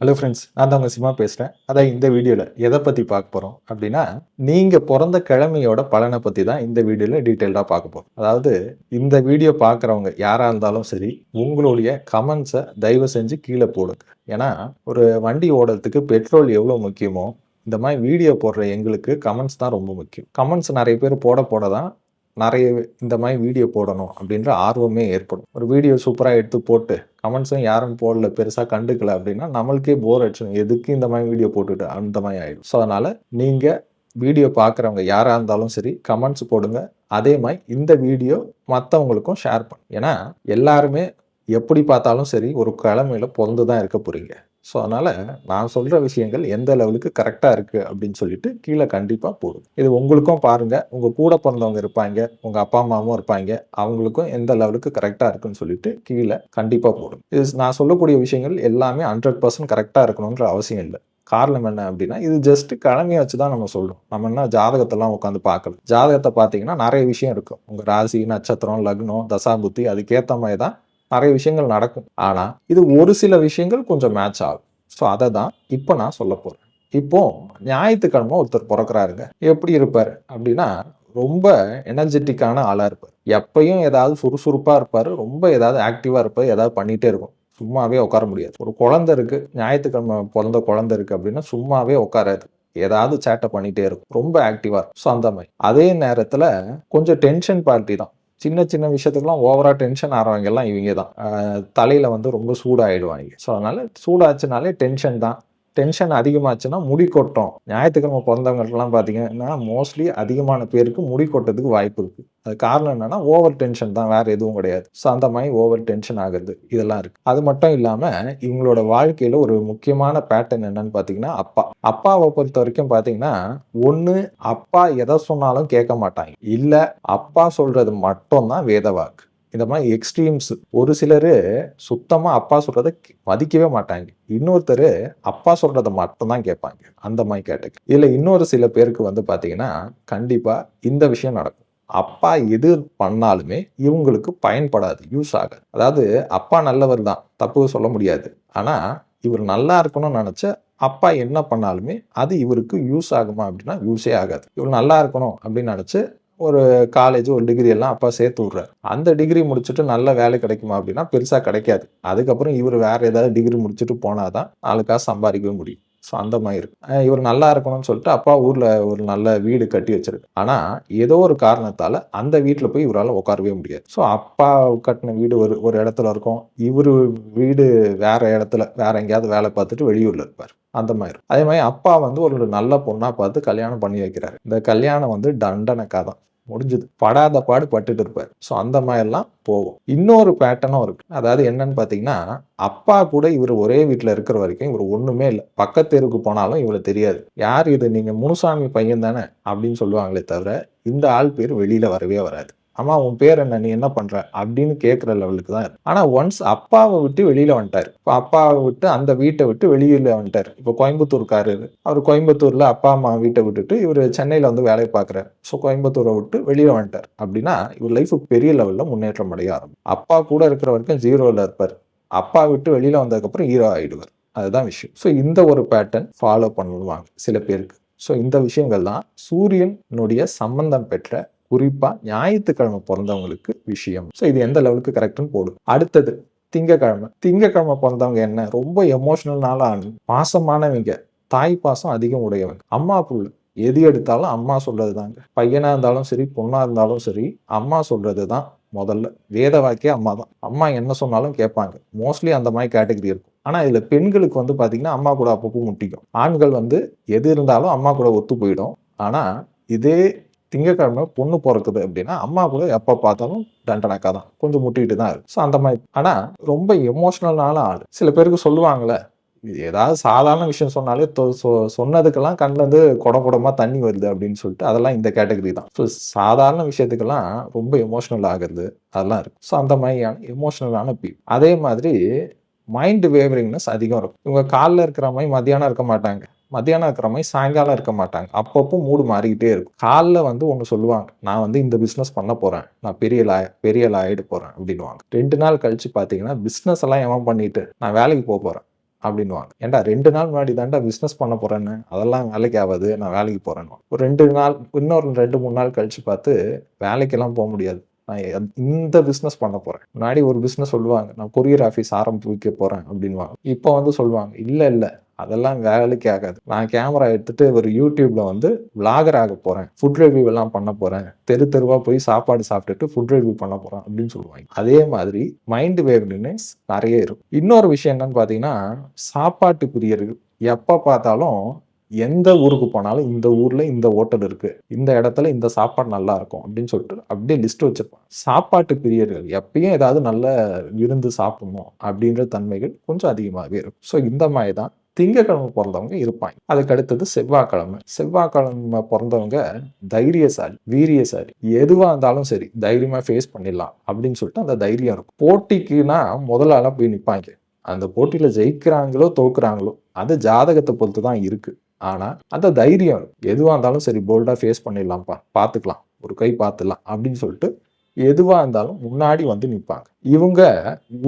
Hello friends நான் தான் உங்கள் சிமா பேசுகிறேன் அதான் இந்த வீடியோவில் எதை பற்றி பார்க்க போகிறோம் அப்படின்னா நீங்கள் பிறந்த கிழமையோட பலனை பற்றி தான் இந்த வீடியோவில் டீட்டெயில்டாக பார்க்க போகிறோம் அதாவது இந்த வீடியோ பார்க்குறவங்க யாராக இருந்தாலும் சரி உங்களுடைய கமெண்ட்ஸை தயவு செஞ்சு கீழே போடுங்க. ஏன்னா ஒரு வண்டி ஓடுறதுக்கு பெட்ரோல் எவ்வளோ முக்கியமோ இந்த மாதிரி வீடியோ போடுற எங்களுக்கு கமெண்ட்ஸ் தான் ரொம்ப முக்கியம். கமெண்ட்ஸ் நிறைய பேர் போட போட தான் நிறைய இந்த மாதிரி வீடியோ போடணும் அப்படின்ற ஆர்வமே ஏற்படும். ஒரு வீடியோ சூப்பராக எடுத்து போட்டு கமெண்ட்ஸும் யாரும் போடல பெருசாக கண்டுக்கல அப்படின்னா நம்மளுக்கே போர் அடிச்சிடும் எதுக்கு இந்த மாதிரி வீடியோ போட்டுட்டு அந்த மாதிரி ஆகிடும் ஸோ அதனால் நீங்கள் வீடியோ பார்க்குறவங்க யாராக இருந்தாலும் சரி கமெண்ட்ஸ் போடுங்க. அதே மாதிரி இந்த வீடியோ மற்றவங்களுக்கும் ஷேர் பண்ணும் ஏன்னா எல்லாருமே எப்படி பார்த்தாலும் சரி ஒரு கிழமையில பிறந்து தான் இருக்க போகிறீங்க ஸோ அதனால் நான் சொல்கிற விஷயங்கள் எந்த லெவலுக்கு கரெக்டாக இருக்குது அப்படின்னு சொல்லிட்டு கீழே கண்டிப்பாக போடும் இது உங்களுக்கும் பாருங்கள் உங்கள் கூட பிறந்தவங்க இருப்பாங்க. உங்கள் அப்பா அம்மாவும் இருப்பாங்க. அவங்களுக்கும் எந்த லெவலுக்கு கரெக்டாக இருக்குன்னு சொல்லிட்டு கீழே கண்டிப்பாக போடும் இது நான் சொல்லக்கூடிய விஷயங்கள் எல்லாமே ஹண்ட்ரட் பர்சன்ட் கரெக்டாக இருக்கணுன்ற அவசியம் இல்லை. காரணம் என்ன அப்படின்னா இது ஜஸ்ட் கிழமையை வச்சு தான் நம்ம சொல்லணும் நம்ம என்ன ஜாதகத்தெல்லாம் உட்காந்து பார்க்கல ஜாதகத்தை பார்த்தீங்கன்னா நிறைய விஷயம் இருக்கும். உங்கள் ராசி நட்சத்திரம் லக்னம் தசாபுத்தி அதுக்கேற்ற மாதிரி தான் நிறைய விஷயங்கள் நடக்கும். ஆனால் இது ஒரு சில விஷயங்கள் கொஞ்சம் மேட்ச் ஆகும். ஸோ அதை தான் இப்போ நான் சொல்ல போகிறேன் இப்போ ஞாயிற்றுக்கிழமை ஒருத்தர் பிறக்கிறாருங்க. எப்படி இருப்பார்? அப்படின்னா ரொம்ப எனர்ஜெட்டிக்கான ஆளாக இருப்பார். எப்பயும் ஏதாவது சுறுசுறுப்பாக இருப்பார். ரொம்ப ஏதாவது ஆக்டிவாக இருப்பார். ஏதாவது பண்ணிகிட்டே இருக்கும். சும்மாவே உட்கார முடியாது. ஒரு குழந்தை இருக்குது ஞாயிற்றுக்கிழமை பிறந்த குழந்தை இருக்குது அப்படின்னா சும்மாவே உட்காராது. ஏதாவது சேட்டை பண்ணிகிட்டே இருக்கும். ரொம்ப ஆக்டிவாக இருக்கும். ஸோ அந்த மாதிரி. அதே நேரத்தில் கொஞ்சம் டென்ஷன் பார்ட்டி தான். சின்ன சின்ன விஷயத்துக்குலாம் ஓவரா டென்ஷன் ஆகிறவங்கெல்லாம் இவங்க தான் தலையில வந்து ரொம்ப சூடாயிடுவாங்க ஸோ அதனால சூடாச்சுனாலே டென்ஷன் தான். டென்ஷன் அதிகமாச்சுன்னா முடி கொட்டும். ஞாயிற்றுக்கிழமை பிறந்தவங்களுக்குலாம் பார்த்தீங்கன்னா மோஸ்ட்லி அதிகமான பேருக்கு முடி கொட்டதுக்கு வாய்ப்பு இருக்குது அது காரணம் என்னன்னா ஓவர் டென்ஷன் தான் வேற எதுவும் கிடையாது. ஸோ அந்த மாதிரி ஓவர் டென்ஷன் ஆகுது இதெல்லாம் இருக்கு. அது மட்டும் இல்லாமல் இவங்களோட வாழ்க்கையில் ஒரு முக்கியமான பேட்டர்ன் என்னன்னு பார்த்தீங்கன்னா அப்பா. அப்பாவை பொறுத்த வரைக்கும் பாத்தீங்கன்னா ஒன்று அப்பா எதை சொன்னாலும் கேட்க மாட்டாங்க. இல்லை அப்பா சொல்றது மட்டும்தான் வேத வாக்கு. இந்த மாதிரி எக்ஸ்ட்ரீம்ஸ் ஒரு சிலர் சுத்தமாக அப்பா சொல்கிறத மதிக்கவே மாட்டாங்க. இன்னொருத்தர் அப்பா சொல்கிறத மட்டும்தான் கேட்பாங்க. அந்த மாதிரி கேட்டகரி இதில் இன்னொரு சில பேருக்கு வந்து பார்த்தீங்கன்னா கண்டிப்பாக இந்த விஷயம் நடக்கும். அப்பா எது பண்ணாலுமே இவங்களுக்கு பயன்படாது யூஸ் ஆகாது. அதாவது அப்பா நல்லவர் தான் தப்பு சொல்ல முடியாது. ஆனால் இவர் நல்லா இருக்கணும்னு நினச்ச அப்பா என்ன பண்ணாலுமே அது இவருக்கு யூஸ் ஆகுமா அப்படின்னா யூஸே ஆகாது. இவர் நல்லா இருக்கணும் அப்படின்னு நினச்சி ஒரு காலேஜ் ஒரு டிகிரி எல்லாம் அப்பா சேர்த்து விட்றாரு. அந்த டிகிரி முடிச்சுட்டு நல்ல வேலை கிடைக்குமா அப்படின்னா பெருசாக கிடைக்காது. அதுக்கப்புறம் இவர் வேற ஏதாவது டிகிரி முடிச்சுட்டு போனாதான் நாலு காசு சம்பாதிக்கவே முடியும். ஸோ அந்த மாதிரி இருக்கு. இவர் நல்லா இருக்கணும்னு சொல்லிட்டு அப்பா ஊரில் ஒரு நல்ல வீடு கட்டி வச்சிருக்கு. ஆனால் ஏதோ ஒரு காரணத்தால் அந்த வீட்டில் போய் இவரால் உட்காரவே முடியாது. ஸோ அப்பா கட்டின வீடு ஒரு ஒரு இடத்துல இருக்கும். இவர் வீடு வேற இடத்துல வேற எங்கேயாவது வேலை பார்த்துட்டு வெளியூரில் இருப்பார். அந்த மாதிரி அதே மாதிரி அப்பா வந்து ஒரு நல்ல பொண்ணாக பார்த்து கல்யாணம் பண்ணி வைக்கிறாரு. இந்த கல்யாணம் வந்து தண்டனைக்காக தான் முடிஞ்சது. படாத பாடு பட்டுட்டு இருப்பார். ஸோ அந்த மாதிரிலாம் போகும். இன்னொரு பேட்டர்னும் இருக்கு. அதாவது என்னன்னு பார்த்தீங்கன்னா அப்பா கூட இவர் ஒரே வீட்டில் இருக்கிற வரைக்கும் இவர் ஒன்றுமே இல்லை. பக்கத்தெருக்கு போனாலும் இவரை தெரியாது. யார் இது? நீங்கள் முனுசாமி பையன் தானே? அப்படின்னு சொல்லுவாங்களே தவிர இந்த ஆள் பேர் வெளியில் வரவே வராது. அம்மா உன் பேர் என்ன? நீ என்ன பண்ற? அப்படின்னு கேட்குற லெவலுக்கு தான் இருக்கு. ஆனா ஒன்ஸ் அப்பாவை விட்டு வெளியில வந்துட்டார். இப்போ அப்பாவை விட்டு அந்த வீட்டை விட்டு வெளியில வந்துட்டார். இப்போ கோயம்புத்தூர்காரர் அவர் கோயம்புத்தூர்ல அப்பா அம்மா வீட்டை விட்டுட்டு இவர் சென்னையில வந்து வேலை பார்க்குறாரு. ஸோ கோயம்புத்தூரை விட்டு வெளியில வந்துட்டார். அப்படின்னா இவர் லைஃப் பெரிய லெவல்ல முன்னேற்றம் அடைய ஆரம்பிக்கும் அப்பா கூட இருக்கிற வரைக்கும் ஜீரோவில் இருப்பார். அப்பா விட்டு வெளியில வந்ததுக்கப்புறம் ஹீரோ ஆயிடுவார். அதுதான் விஷயம். ஸோ இந்த ஒரு பேட்டர்ன் ஃபாலோ பண்ணுவாங்க சில பேருக்கு. ஸோ இந்த விஷயங்கள் தான் சூரியனுடைய சம்பந்தம் பெற்ற குறிப்பாக ஞாயிற்றுக்கிழமை பிறந்தவங்களுக்கு விஷயம். ஸோ இது எந்த லெவலுக்கு கரெக்டுன்னு போடும் அடுத்தது திங்கக்கிழமை. திங்கக்கிழமை பிறந்தவங்க என்ன? ரொம்ப எமோஷனல்னால பாசமானவங்க. தாய் பாசம் அதிகம் உடையவங்க. அம்மா புள்ள. எது எடுத்தாலும் அம்மா சொல்றது தாங்க பையனா இருந்தாலும் சரி பொண்ணா இருந்தாலும் சரி அம்மா சொல்றது தான் முதல்ல. வேத வாக்கிய அம்மா தான். அம்மா என்ன சொன்னாலும் கேட்பாங்க. மோஸ்ட்லி அந்த மாதிரி கேட்டகரி இருக்கும். ஆனால் இதில் பெண்களுக்கு வந்து பார்த்திங்கன்னா அம்மா கூட அப்பப்போ முட்டிக்கும். ஆண்கள் வந்து எது இருந்தாலும் அம்மா கூட ஒத்து போயிடும். ஆனால் இதே திங்கக்கிழமை பொண்ணு பிறக்குது அப்படின்னா அம்மா கூட எப்போ பார்த்தாலும் டண்டனாக்கா தான் கொஞ்சம் முட்டிகிட்டு தான் இருக்கு. ஸோ அந்த மாதிரி. ஆனால் ரொம்ப எமோஷ்னல்னால ஆள். சில பேருக்கு சொல்லுவாங்களே ஏதாவது சாதாரண விஷயம் சொன்னாலே சொன்னதுக்கெல்லாம் கண்ணில் வந்து குடம் குடமாக தண்ணி வருது அப்படின்னு சொல்லிட்டு அதெல்லாம் இந்த கேட்டகரி தான். ஸோ சாதாரண விஷயத்துக்கெல்லாம் ரொம்ப எமோஷ்னல் ஆகுறது அதெல்லாம் இருக்கும் ஸோ அந்த மாதிரியான எமோஷ்னலான பீ அதே மாதிரி மைண்ட் வேவரிங்னஸ் அதிகம் இருக்கும். இவங்க காலில் இருக்கிற மாதிரி மதியானம் இருக்க மாட்டாங்க. மத்தியானம் இருக்கிற மாதிரி சாயங்காலம் இருக்க மாட்டாங்க. அப்பப்போ மூடு மாறிக்கிட்டே இருக்கும். காலில் வந்து ஒன்று சொல்லுவாங்க நான் வந்து இந்த பிஸ்னஸ் பண்ண போகிறேன் நான் பெரிய லாய பெரிய லாயிட்டு போகிறேன் அப்படின்வாங்க ரெண்டு நாள் கழித்து பார்த்தீங்கன்னா பிஸ்னஸ் எல்லாம் எவன் பண்ணிட்டு? நான் வேலைக்கு போக போகிறேன் அப்படின்னுவாங்க. ஏன்டா ரெண்டு நாள் முன்னாடி தான்டா பிஸ்னஸ் பண்ண போகிறேன்னு அதெல்லாம் வேலைக்கு ஆகாது. நான் வேலைக்கு போகிறேன்னு ஒரு ரெண்டு நாள் இன்னொரு ரெண்டு மூணு நாள் கழித்து பார்த்து வேலைக்கெல்லாம் போக முடியாது. நான் இந்த பிஸ்னஸ் பண்ண போறேன். முன்னாடி ஒரு பிஸ்னஸ் சொல்லுவாங்க நான் கொரியர் ஆஃபீஸ் ஆரம்பிக்க போறேன் அப்படின்வாங்க இப்போ வந்து சொல்லுவாங்க இல்லை இல்லை அதெல்லாம் வேலைக்கு ஆகாது. நான் கேமரா எடுத்துட்டு ஒரு யூடியூப்ல வந்து விளாகர் ஆக போறேன் ஃபுட் ரிவ்யூ எல்லாம் பண்ண போறேன் தெரு தெருவா போய் சாப்பாடு சாப்பிட்டுட்டு ஃபுட் ரிவ்யூ பண்ண போறேன் அப்படின்னு சொல்லுவாங்க. அதே மாதிரி மைண்ட் வேவ்லினஸ் நிறைய இருக்கும். இன்னொரு விஷயம் என்னன்னு பாத்தீங்கன்னா சாப்பாட்டு பிரியர்கள் எப்ப பார்த்தாலும் எந்த ஊருக்கு போனாலும் இந்த ஊர்ல இந்த ஹோட்டல் இருக்கு. இந்த இடத்துல இந்த சாப்பாடு நல்லா இருக்கும் அப்படின்னு சொல்லிட்டு அப்படியே லிஸ்ட் வச்சிருப்பாங்க. சாப்பாட்டு பிரியர்கள் எப்பயும் ஏதாவது நல்ல விருந்து சாப்பிடணும் அப்படின்ற தன்மைகள் கொஞ்சம் அதிகமாகவே இருக்கும். ஸோ இந்த மாதிரி தான் திங்கக்கிழமை பிறந்தவங்க இருப்பாங்க. அதுக்கு அடுத்தது செவ்வாய்க்கிழமை. செவ்வாய்க்கிழமை பிறந்தவங்க தைரியசாலி வீரியசாலி. எதுவாக இருந்தாலும் சரி தைரியமாக ஃபேஸ் பண்ணிடலாம் அப்படின்னு சொல்லிட்டு அந்த தைரியம் இருக்கும். போட்டிக்குன்னா முதலாளாக போய் நிற்பாங்க அந்த போட்டியில் ஜெயிக்கிறாங்களோ தோக்குறாங்களோ அது ஜாதகத்தை பொறுத்து தான் இருக்குது ஆனால் அந்த தைரியம் இருக்கும். இருந்தாலும் சரி போல்டாக ஃபேஸ் பண்ணிடலாம்ப்பா பார்த்துக்கலாம். ஒரு கை பார்த்துடலாம் அப்படின்னு சொல்லிட்டு எதுவாக இருந்தாலும் முன்னாடி வந்து நிற்பாங்க இவங்க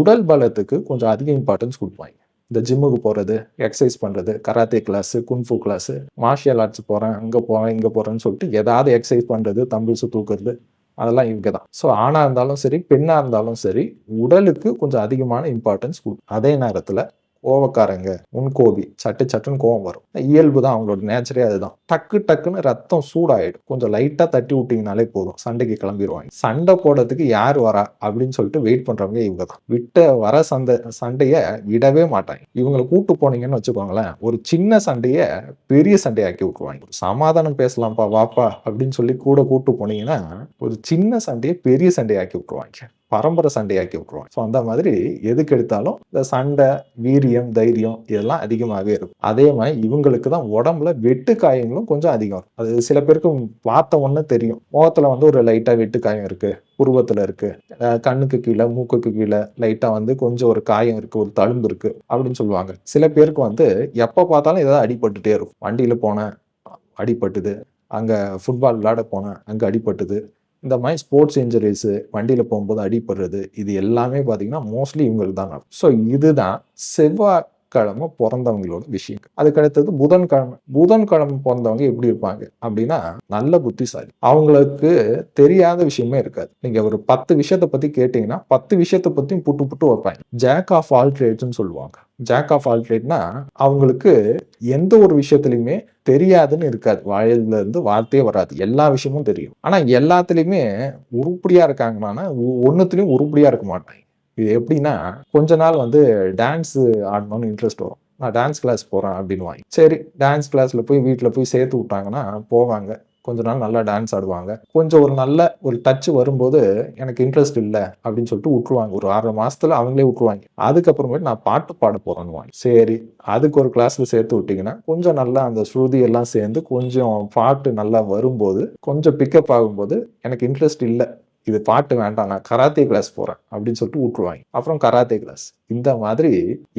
உடல் பலத்துக்கு கொஞ்சம் அதிக இம்பார்ட்டன்ஸ் கொடுப்பாங்க. இந்த ஜிம்முக்கு போகிறது எக்ஸசைஸ் பண்ணுறது karate class kung fu class martial arts போகிறேன் அங்கே போகிறேன் இங்கே போகிறேன்னு சொல்லிட்டு ஏதாவது எக்ஸசைஸ் பண்ணுறது தம்பிள்ஸு தூக்குறது அதெல்லாம் இவங்க தான். ஸோ ஆணாக இருந்தாலும் சரி பெண்ணாக இருந்தாலும் சரி உடலுக்கு கொஞ்சம் அதிகமான இம்பார்ட்டன்ஸ் கொடுக்கும் அதே நேரத்தில் கோவக்காரங்க முன்கோபி சட்டு சட்டுன்னு கோவம் வரும். இயல்பு தான் அவங்களோட நேச்சரே அதுதான். டக்கு டக்குன்னு ரத்தம் சூடாயிடும். கொஞ்சம் லைட்டா தட்டி விட்டீங்கனாலே போதும். சண்டைக்கு கிளம்பிடுவாங்க சண்டை போடுறதுக்கு யார் வரா அப்படின்னு சொல்லிட்டு வெயிட் பண்றவங்க இவங்க தான். விட்ட வர சண்டை சண்டைய விடவே மாட்டாங்க. இவங்களை கூட்டு போனீங்கன்னு வச்சுக்கோங்களேன் ஒரு சின்ன சண்டைய பெரிய சண்டையாக்கி விட்டுருவாங்க. ஒரு சமாதானம் பேசலாம்ப்பா வாப்பா அப்படின்னு சொல்லி கூட கூட்டு போனீங்கன்னா ஒரு சின்ன சண்டையை பெரிய சண்டையாக்கி விட்டுருவாங்க. பரம்பரை சண்டையாக்கி விட்டுருவாங்க. ஸோ அந்த மாதிரி எதுக்கு எடுத்தாலும் இந்த சண்டை வீரியம் தைரியம் இதெல்லாம் அதிகமாகவே இருக்கும். அதே மாதிரி இவங்களுக்கு தான் உடம்புல வெட்டு காயங்களும் கொஞ்சம் அதிகம் இருக்கும். அது சில பேருக்கு பார்த்த ஒன்று தெரியும். முகத்தில் வந்து ஒரு லைட்டாக வெட்டு காயம் இருக்குது புருவத்தில் இருக்குது கண்ணுக்கு கீழே மூக்குக்கு கீழே லைட்டாக வந்து கொஞ்சம் ஒரு காயம் இருக்குது ஒரு தழும்பு இருக்குது அப்படின்னு சொல்லுவாங்க. சில பேருக்கு வந்து எப்போ பார்த்தாலும் ஏதாவது அடிபட்டுட்டே இருக்கும். வண்டியில் போனேன் அடிபட்டுது. அங்கே ஃபுட்பால் விளையாட போனேன் அங்கே அடிபட்டுது. இந்த மாதிரி ஸ்போர்ட்ஸ் இன்ஜுரிஸு வண்டியில் போகும்போது அடிபடுறது இது எல்லாமே பார்த்தீங்கன்னா மோஸ்ட்லி இவங்களுக்கு தான் ஸோ இதுதான் செவ்வாய் கிழமை பிறந்தவங்களோட விஷயம் அதுக்கு அடுத்தது புதன்கிழமை. புதன்கிழமை பிறந்தவங்க எப்படி இருப்பாங்க? அப்படின்னா நல்ல புத்திசாலி. அவங்களுக்கு தெரியாத விஷயமே இருக்காது. நீங்க ஒரு பத்து விஷயத்தை பத்தி கேட்டீங்கன்னா பத்து விஷயத்தை பத்தியும் புட்டு புட்டு வைப்பாங்க. ஜாக் ஆஃப் ஆல் ட்ரேட்ஸ்னு சொல்லுவாங்க. ஜாக் ஆஃப் ஆல் ட்ரேட்னா அவங்களுக்கு எந்த ஒரு விஷயத்துலையுமே தெரியாதுன்னு இருக்காது. வாயில இருந்து வார்த்தையே வராது. எல்லா விஷயமும் தெரியும். ஆனா எல்லாத்துலயுமே உருப்படியா இருக்காங்கன்னா ஒன்னுத்துலயும் ஒண்ணுத்துலயும் உருப்படியா இருக்க மாட்டாங்க. இது எப்படின்னா கொஞ்ச நாள் வந்து டான்ஸ் ஆடணும்னு இன்ட்ரெஸ்ட் வரும். நான் டான்ஸ் கிளாஸ் போகிறேன் அப்படின்வாங்க சரி டான்ஸ் கிளாஸில் போய் வீட்டில் போய் சேர்த்து விட்டாங்கன்னா போவாங்க. கொஞ்ச நாள் நல்லா டான்ஸ் ஆடுவாங்க. கொஞ்சம் ஒரு நல்ல ஒரு டச் வரும்போது எனக்கு இன்ட்ரெஸ்ட் இல்லை அப்படின்னு சொல்லிட்டு விட்டுருவாங்க. ஒரு ஆறு மாசத்துல அவங்களே விட்டுருவாங்க. அதுக்கப்புறமேட்டு நான் பாட்டு பாட போறேன்னு சரி அதுக்கு ஒரு கிளாஸ்ல சேர்த்து விட்டீங்கன்னா கொஞ்சம் நல்லா அந்த ஸ்ருதி எல்லாம் சேர்ந்து கொஞ்சம் பாட்டு நல்லா வரும்போது கொஞ்சம் பிக்கப் ஆகும்போது எனக்கு இன்ட்ரெஸ்ட் இல்லை. இது பாட்டு வேண்டாம் நான் கராத்தே கிளாஸ் போகிறேன் அப்படின்னு சொல்லிட்டு விட்டுருவாங்க அப்புறம் கராத்தே கிளாஸ் இந்த மாதிரி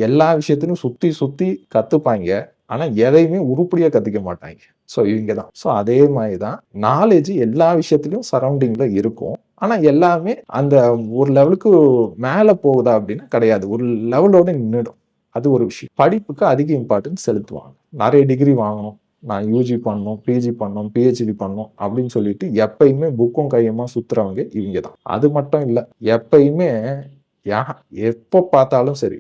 எல்லா விஷயத்திலும் சுற்றி சுற்றி கற்றுப்பாங்க ஆனால் எதையுமே உருப்படியாக கற்றுக்க மாட்டாங்க. ஸோ இவங்க தான் ஸோ அதே மாதிரி தான் நாலேஜ் எல்லா விஷயத்துலையும் சரௌண்டிங்கில் இருக்கும். ஆனால் எல்லாமே அந்த ஒரு லெவலுக்கு மேலே போகுதா அப்படின்னா கிடையாது. ஒரு லெவலோட நின்றுடும் அது ஒரு விஷயம். படிப்புக்கு அதிக இம்பார்ட்டன்ஸ் செலுத்துவாங்க. நிறைய டிகிரி வாங்கணும். நான் யூஜி பண்ணணும் பிஜி பண்ணணும் பிஹெச்டி பண்ணணும் அப்படின்னு சொல்லிட்டு எப்பயுமே புக்கும் கையுமா சுத்துறவங்க இவங்க தான் அது மட்டும் இல்லை எப்பயுமே யா எப்போ பார்த்தாலும் சரி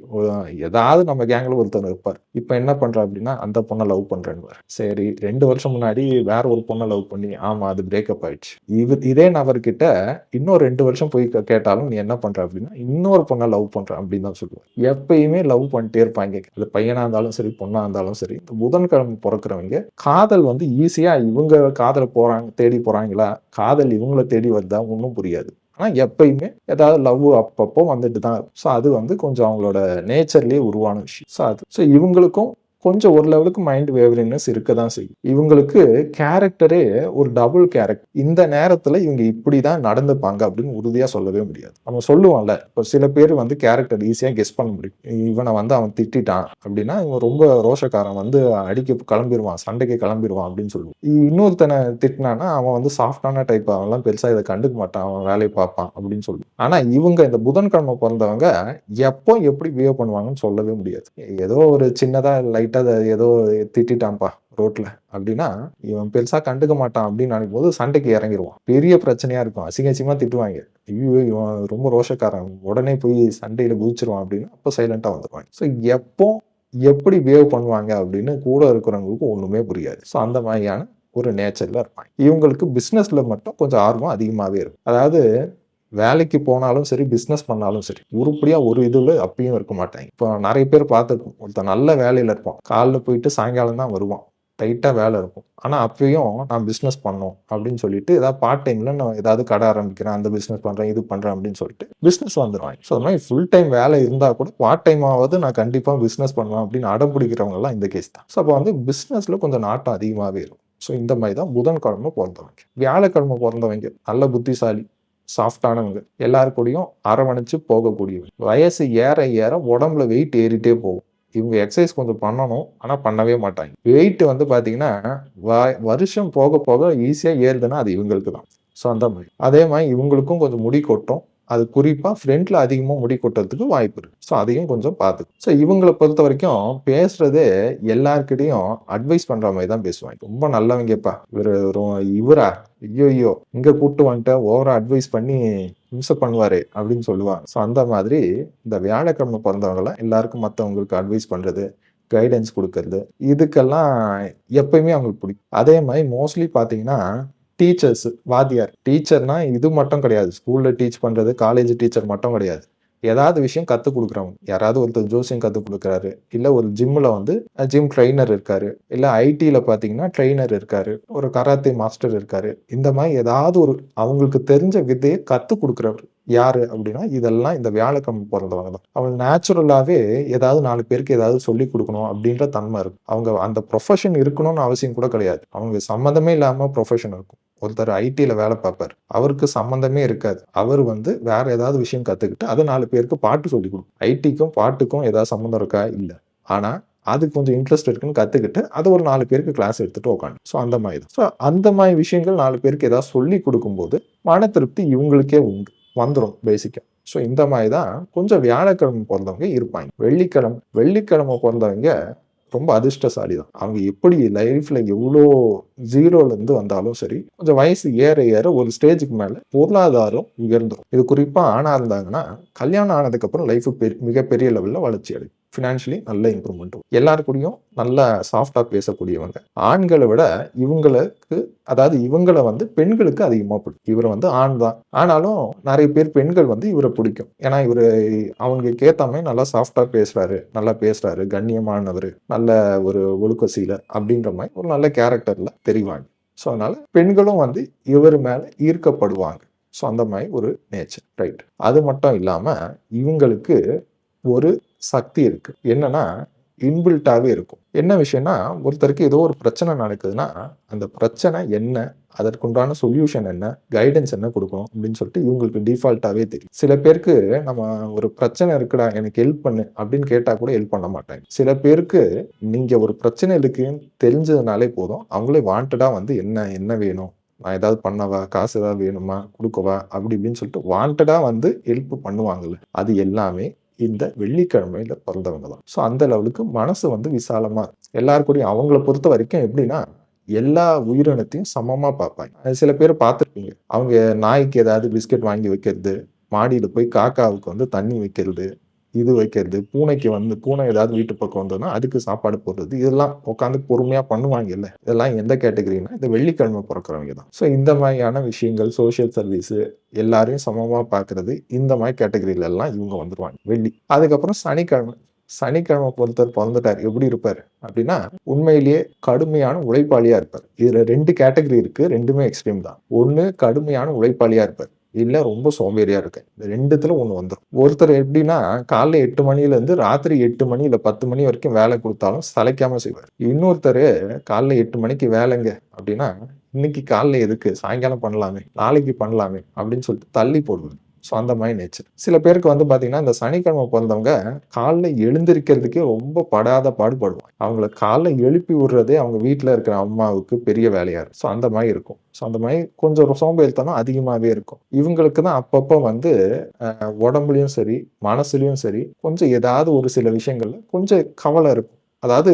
ஏதாவது நம்ம கேங்கில் ஒருத்தர் இருப்பார். இப்போ என்ன பண்ணுறா அப்படின்னா அந்த பொண்ணை லவ் பண்ணுறேன்னு சரி ரெண்டு வருஷம் முன்னாடி வேற ஒரு பொண்ணை லவ் பண்ணி ஆமாம் அது பிரேக்கப் ஆயிடுச்சு. இது இதே நபர்கிட்ட இன்னும் ரெண்டு வருஷம் போய் கே- கேட்டாலும் நீ என்ன பண்ணுற அப்படின்னா இன்னொரு பொண்ணை லவ் பண்ணுறேன் அப்படின்னு தான் சொல்லுவேன் எப்பயுமே லவ் பண்ணிட்டே இருப்பாங்க. அது பையனாக இருந்தாலும் சரி பொண்ணாக இருந்தாலும் சரி இந்த புதன்கிழமை பிறக்கிறவங்க காதல் வந்து ஈஸியாக இவங்க காதலை போகிறாங்க தேடி போகிறாங்களா காதல் இவங்கள தேடி வருதா? ஒன்றும் புரியாது. ஆனால் எப்பயுமே ஏதாவது லவ் அப்பப்போ வந்துட்டு தான் ஸோ அது வந்து கொஞ்சம் அவங்களோட நேச்சர்லேயே உருவான விஷயம். ஸோ அது. ஸோ இவங்களுக்கும் கொஞ்சம் ஒரு லெவலுக்கு மைண்ட் வேவரிங்னஸ் இருக்க தான் செய்யும். இவங்களுக்கு கேரக்டரே ஒரு டபுள் கேரக்டர் இந்த நேரத்தில் இவங்க இப்படி தான் நடந்துப்பாங்க அப்படின்னு உறுதியாக சொல்லவே முடியாது. நம்ம சொல்லுவோம்ல இப்போ சில பேர் வந்து கேரக்டர் ஈஸியாக கெஸ் பண்ண முடியும். இவனை வந்து அவன் திட்டிட்டான் அப்படின்னா இவன் ரொம்ப ரோஷக்காரன் வந்து அடிக்க கிளம்பிடுவான் சண்டைக்கு கிளம்பிடுவான் அப்படின்னு சொல்லுவோம். இன்னொருத்தனை திட்டினானா அவன் வந்து சாஃப்டான டைப் அவன்லாம் பெருசாக இதை கண்டுக்க மாட்டான் அவன் வேலையை பார்ப்பான் அப்படின்னு சொல்லுவோம். ஆனால் இவங்க இந்த புதன்கிழமை பிறந்தவங்க எப்போ எப்படி பிஹேவ் பண்ணுவாங்கன்னு சொல்லவே முடியாது. ஏதோ ஒரு சின்னதாக லைட் என்கிட்ட அதை ஏதோ திட்டான்ப்பா ரோட்டில் அப்படின்னா இவன் பெருசாக கண்டுக்க மாட்டான் அப்படின்னு நினைக்கும் போது சண்டைக்கு இறங்கிடுவான் பெரிய பிரச்சனையாக இருக்கும். அசிங்க அசிங்கமா திட்டுவாங்க. ஐயோ இவன் ரொம்ப ரோஷக்காரன். உடனே போய் சண்டையில் குதிச்சிருவான் அப்படின்னு அப்போ சைலண்ட்டாக வந்துடுவாங்க ஸோ எப்போ எப்படி பிஹேவ் பண்ணுவாங்க அப்படின்னு கூட இருக்கிறவங்களுக்கு ஒன்றுமே புரியாது. ஸோ அந்த மாதிரியான ஒரு நேச்சரில் இருப்பாங்க. இவங்களுக்கு பிஸ்னஸில் மட்டும் கொஞ்சம் ஆர்வம் அதிகமாகவே இருக்கும். அதாவது வேலைக்கு போனாலும் சரி பிஸ்னஸ் பண்ணாலும் சரி உருப்படியாக ஒரு இதில் அப்பயும் இருக்க மாட்டாங்க. இப்போ நிறைய பேர் பார்த்துருக்கோம் ஒருத்தர் நல்ல வேலையில் இருப்பான் காலைல போயிட்டு சாயங்காலம் தான் வருவான் டைட்டாக வேலை இருக்கும். ஆனால் அப்பயும் நான் பிஸ்னஸ் பண்ணோம் அப்படின்னு சொல்லிட்டு ஏதாவது பார்ட் டைமில் நான் ஏதாவது கடை ஆரம்பிக்கிறேன் அந்த பிஸ்னஸ் பண்ணுறேன் இது பண்ணுறேன் அப்படின்னு சொல்லிட்டு பிஸ்னஸ் வந்துடுவாங்க ஸோ அது மாதிரி ஃபுல் டைம் வேலை இருந்தால் கூட பார்ட் டைமாவது நான் கண்டிப்பாக பிஸ்னஸ் பண்ணுவேன் அப்படின்னு அடம் பிடிக்கிறவங்கலாம் இந்த கேஸ் தான். ஸோ அப்போ வந்து பிஸ்னஸில் கொஞ்சம் நாட்டம் அதிகமாகவே இருக்கும். ஸோ இந்த மாதிரி தான் புதன்கிழமை பிறந்தவங்க வியாழக்கிழமை பிறந்தவங்க நல்ல புத்திசாலி சாஃப்டானவங்க. எல்லாருக்கூடையும் அரவணைச்சு போகக்கூடியவங்க. வயசு ஏற ஏற உடம்புல வெயிட் ஏறிட்டே போகும். இவங்க எக்ஸசைஸ் கொஞ்சம் பண்ணணும் ஆனால் பண்ணவே மாட்டாங்க. வெயிட் வந்து பார்த்தீங்கன்னா வருஷம் போக போக ஈஸியாக ஏறுதுன்னா அது இவங்களுக்கு தான் ஸோ அந்த மாதிரி. அதே மாதிரி இவங்களுக்கும் கொஞ்சம் முடி கொட்டும். அது குறிப்பாக ஃப்ரெண்டில் அதிகமாக முடி கொட்டுறதுக்கு வாய்ப்பு இருக்குது ஸோ அதையும் கொஞ்சம் பார்த்து ஸோ இவங்களை பொறுத்த வரைக்கும் பேசுறதே எல்லாருக்கிட்டையும் அட்வைஸ் பண்ணுற மாதிரி தான் பேசுவாங்க. ரொம்ப நல்லவங்கப்பா. இவர் இவரா? ஐயோ ஐயோ இங்கே கூப்பிட்டு வந்துட்டு ஓவராக அட்வைஸ் பண்ணி இம்சை பண்ணுவார் அப்படின்னு சொல்லுவாங்க. ஸோ அந்த மாதிரி இந்த வியாழக்கிழமை பிறந்தவங்களாம் எல்லாருக்கும் மற்றவங்களுக்கு அட்வைஸ் பண்ணுறது கைடன்ஸ் கொடுக்கறது இதுக்கெல்லாம் எப்பயுமே அவங்களுக்கு பிடிக்கும். அதே மாதிரி மோஸ்ட்லி பார்த்தீங்கன்னா டீச்சர்ஸ் வாத்தியார். டீச்சர்னா இது மட்டும் கிடையாது. ஸ்கூலில் டீச் பண்ணுறது காலேஜ் டீச்சர் மட்டும் கிடையாது. ஏதாவது விஷயம் கற்றுக் கொடுக்குறவங்க. யாராவது ஒருத்தர் ஜோசியம் கற்றுக் கொடுக்குறாரு. இல்லை ஒரு ஜிம்மில் வந்து ஜிம் ட்ரெயினர் இருக்காரு. இல்லை ஐடியில் பார்த்தீங்கன்னா ட்ரெயினர் இருக்காரு. ஒரு கராத்தே மாஸ்டர் இருக்காரு. இந்த மாதிரி ஏதாவது ஒரு அவங்களுக்கு தெரிஞ்ச விதையை கற்றுக் கொடுக்குறவர் யாரு அப்படின்னா இதெல்லாம் இந்த வியாழக்கிழமை பிறந்தவங்க தான். அவங்க நேச்சுரலாகவே ஏதாவது நாலு பேருக்கு ஏதாவது சொல்லி கொடுக்கணும் அப்படின்ற தன்மை இருக்கும். அவங்க அந்த ப்ரொஃபஷன் இருக்கணும்னு அவசியம் கூட கிடையாது. அவங்க சம்மந்தமே இல்லாமல் ப்ரொஃபஷன் இருக்கும். ஒருத்தர் ஐடியில் வேலை பார்ப்பார். அவருக்கு சம்மந்தமே இருக்காது. அவர் வந்து வேற ஏதாவது விஷயம் கற்றுக்கிட்டு அதை நாலு பேருக்கு பாட்டு சொல்லி கொடுக்கும் ஐடிக்கும் பாட்டுக்கும் ஏதாவது சம்மந்தம் இருக்கா? இல்லை. ஆனால் அதுக்கு கொஞ்சம் இன்ட்ரெஸ்ட் இருக்குன்னு கற்றுக்கிட்டு அதை ஒரு நாலு பேருக்கு கிளாஸ் எடுத்துகிட்டு உட்காந்து ஸோ அந்த மாதிரி தான். ஸோ அந்த மாதிரி விஷயங்கள் நாலு பேருக்கு ஏதாவது சொல்லி கொடுக்கும்போது மன திருப்தி இவங்களுக்கே உண்டு. வந்துடும் பேசிக்காக ஸோ இந்த மாதிரி தான் கொஞ்சம் வியாழக்கிழமை பிறந்தவங்க இருப்பாங்க. வெள்ளிக்கிழமை வெள்ளிக்கிழமை பிறந்தவங்க ரொம்ப அதிர்ஷ்டசாலி தான் அவங்க எப்படி லைஃப்ல எவ்வளோ ஜீரோலேருந்து வந்தாலும் சரி கொஞ்சம் வயசு ஏற ஏற ஒரு ஸ்டேஜுக்கு மேலே பொருளாதாரம் உயர்ந்துடும் இது குறிப்பாக ஆணாக இருந்தாங்கன்னா கல்யாணம் ஆனதுக்கப்புறம் லைஃப் பெரிய மிகப்பெரிய லெவலில் வளர்ச்சி அடையும். ஃபினான்ஷியலி நல்ல இம்ப்ரூவ்மெண்ட் எல்லாருக்கூடையும் நல்லா சாஃப்டாக பேசக்கூடியவங்க. ஆண்களை விட இவங்களுக்கு அதாவது இவங்களை வந்து பெண்களுக்கு அதிகமாக பிடிக்கும். இவரை வந்து ஆண் தான். ஆனாலும் நிறைய பேர் பெண்கள் வந்து இவரை பிடிக்கும். ஏன்னா இவர் அவங்களுக்கு ஏற்றாமே நல்லா சாஃப்டாக பேசுகிறாரு நல்லா பேசுகிறாரு கண்ணியமானவர். நல்ல ஒரு ஒழுக்கசீல அப்படின்ற மாதிரி ஒரு நல்ல கேரக்டரில் தெரிவாங்க. ஸோ அதனால் பெண்களும் வந்து இவர் மேலே ஈர்க்கப்படுவாங்க. ஸோ அந்த மாதிரி ஒரு நேச்சர் ரைட் அது மட்டும் இல்லாமல் இவங்களுக்கு ஒரு சக்தி இருக்குது என்னன்னா இன்பில்ட்டாகவே இருக்கும். என்ன விஷயம்னா ஒருத்தருக்கு ஏதோ ஒரு பிரச்சனை நடக்குதுன்னா அந்த பிரச்சனை என்ன அதற்குண்டான சொல்யூஷன் என்ன கைடன்ஸ் என்ன கொடுக்கணும் அப்படின்னு சொல்லிட்டு இவங்களுக்கு டிஃபால்ட்டாகவே தெரியும். சில பேருக்கு நம்ம ஒரு பிரச்சனை இருக்குடா எனக்கு ஹெல்ப் பண்ணு அப்படின்னு கேட்டால் கூட ஹெல்ப் பண்ண மாட்டாங்க. சில பேருக்கு நீங்கள் ஒரு பிரச்சனை இருக்குன்னு தெரிஞ்சதுனாலே போதும் அவங்களே வாண்டடாக வந்து என்ன என்ன வேணும்? நான் ஏதாவது பண்ணவா? காசு ஏதாவது வேணுமா? கொடுக்கவா? அப்படி இப்படின்னு சொல்லிட்டு வாண்டடாக வந்து ஹெல்ப் பண்ணுவாங்கள்ல அது எல்லாமே இந்த வெள்ளிக்கிழமையில பிறந்தவங்க தான் ஸோ அந்த லெவலுக்கு மனசு வந்து விசாலமா எல்லாருக்கூடையும் அவங்கள பொறுத்த வரைக்கும் எப்படின்னா எல்லா உயிரினத்தையும் சமமா பார்ப்பாங்க. சில பேர் பார்த்துருப்பீங்க. அவங்க நாய்க்கு ஏதாவது பிஸ்கெட் வாங்கி வைக்கிறது மாடியில் போய் காக்காவுக்கு வந்து தண்ணி வைக்கிறது இது வைக்கிறது பூனைக்கு வந்து பூனை ஏதாவது வீட்டு பக்கம் வந்ததுன்னா அதுக்கு சாப்பாடு போடுறது இதெல்லாம் உட்காந்து பொறுமையாக பண்ணுவாங்க இல்லை இதெல்லாம் எந்த கேட்டகரினா இந்த வெள்ளிக்கிழமை பிறக்கிறவங்க தான். ஸோ இந்த மாதிரியான விஷயங்கள் சோஷியல் சர்வீஸு எல்லாரையும் சமமாக பார்க்கறது இந்த மாதிரி கேட்டகரியில எல்லாம் இவங்க வந்துடுவாங்க வெள்ளி. அதுக்கப்புறம் சனிக்கிழமை. சனிக்கிழமை பொறுத்தர் பிறந்துட்டார். எப்படி இருப்பார்? அப்படின்னா உண்மையிலேயே கடுமையான உழைப்பாளியாக இருப்பார். இதில் ரெண்டு கேட்டகரி இருக்குது ரெண்டுமே எக்ஸ்ட்ரீம் தான். ஒன்று கடுமையான உழைப்பாளியாக இருப்பார். இல்லை ரொம்ப சோம்பேறியாக இருக்கேன் இந்த ரெண்டுத்தில் ஒன்று வந்துடும் ஒருத்தர் எப்படின்னா காலைல எட்டு மணிலேருந்து ராத்திரி எட்டு மணி இல்லை பத்து மணி வரைக்கும் வேலை கொடுத்தாலும் சளைக்காமல் செய்வார். இன்னொருத்தர் காலைல எட்டு மணிக்கு வேலைங்க அப்படின்னா இன்னைக்கு காலைல எதுக்கு? சாயங்காலம் பண்ணலாமே நாளைக்கு பண்ணலாமே அப்படின்னு சொல்லிட்டு தள்ளி போடுவார். ஸோ அந்த மாதிரி நேச்சர் சில பேருக்கு வந்து பார்த்தீங்கன்னா இந்த சனிக்கிழமை பிறந்தவங்க காலைல எழுந்திருக்கிறதுக்கே ரொம்ப படாத பாடுபடுவாங்க. அவங்கள காலைல எழுப்பி விடுறதே அவங்க வீட்டில் இருக்கிற அம்மாவுக்கு பெரிய வேலையாக இருக்கும். ஸோ அந்த மாதிரி இருக்கும். ஸோ அந்த மாதிரி கொஞ்சம் சோம்பேறித்தனம் அதிகமாகவே இருக்கும். இவங்களுக்கு தான் அப்பப்போ வந்து உடம்புலையும் சரி மனசுலையும் சரி கொஞ்சம் ஏதாவது ஒரு சில விஷயங்கள்ல கொஞ்சம் கவலை இருக்கும். அதாவது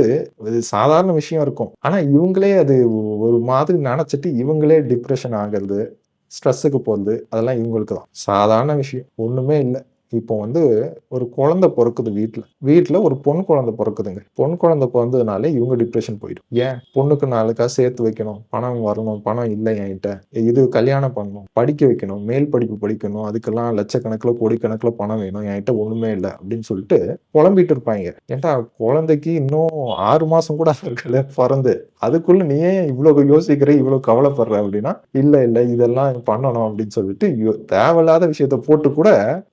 இது சாதாரண விஷயம் இருக்கும். ஆனால் இவங்களே அது ஒரு மாதிரி நினச்சிட்டு இவங்களே டிப்ரெஷன் ஆகிறது ஸ்ட்ரெஸ்ஸுக்கு போகிறது அதெல்லாம் இவங்களுக்கு தான். சாதாரண விஷயம். ஒன்றுமே இல்லை. இப்போ வந்து ஒரு குழந்தை பிறக்குது வீட்டில் வீட்டில் ஒரு பொன் குழந்தை பிறக்குதுங்க. பொன் குழந்தை பிறந்ததுனாலே இவங்க டிப்ரெஷன் போயிடும். ஏன்? பொண்ணுக்கு நாளுக்காக சேர்த்து வைக்கணும். பணம் வரணும். பணம் இல்லை என்கிட்ட. இது கல்யாணம் பண்ணணும். படிக்க வைக்கணும். மேல் படிப்பு படிக்கணும். அதுக்கெல்லாம் லட்சக்கணக்கில் கோடிக்கணக்கில் பணம் வேணும். என்கிட்ட ஒன்றுமே இல்லை அப்படின்னு சொல்லிட்டு புலம்பிட்டு இருப்பாங்க. ஏன்டா குழந்தைக்கு இன்னும் ஆறு மாதம் கூட இருக்கல பிறந்து. அதுக்குள்ள நீ ஏன் இவ்வளவு யோசிக்கிற இவ்வளவு கவலைப்படுற அப்படின்னா இல்ல இல்ல இதெல்லாம் பண்ணணும் அப்படின்னு சொல்லிட்டு தேவையில்லாத விஷயத்த போட்டு கூட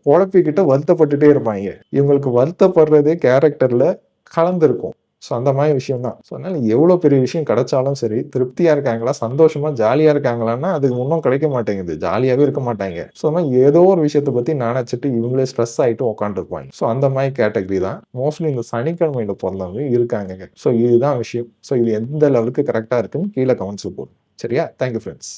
குழப்பிக்கிட்ட வருத்தப்பட்டுட்டே இருப்பாங்க. இவங்களுக்கு வருத்தப்படுறதே கேரக்டர்ல கலந்துருக்கும். ஸோ அந்த மாதிரி விஷயம் தான் ஸோ அதனால் எவ்வளோ பெரிய விஷயம் கிடைச்சாலும் சரி திருப்தியாக இருக்காங்களா சந்தோஷமாக ஜாலியாக இருக்காங்களான்னா அது ஒன்றும் கிடைக்க மாட்டேங்குது. ஜாலியாகவே இருக்க மாட்டாங்க. ஸோ அந்த மாதிரி ஏதோ ஒரு விஷயத்தை பற்றி நினச்சிட்டு இவங்களே ஸ்ட்ரெஸ் ஆகிட்டு உட்காந்துருப்பாங்க ஸோ அந்த மாதிரி கேட்டகரி தான். மோஸ்ட்லி இந்த சனிக்கிழமையில் பிறந்தவங்க இருக்காங்க ஸோ இதுதான் விஷயம். ஸோ இது எந்த லெவலுக்கு கரெக்டாக இருக்குன்னு கீழே கமெண்ட்ஸில் போடும் சரியா? Thank you friends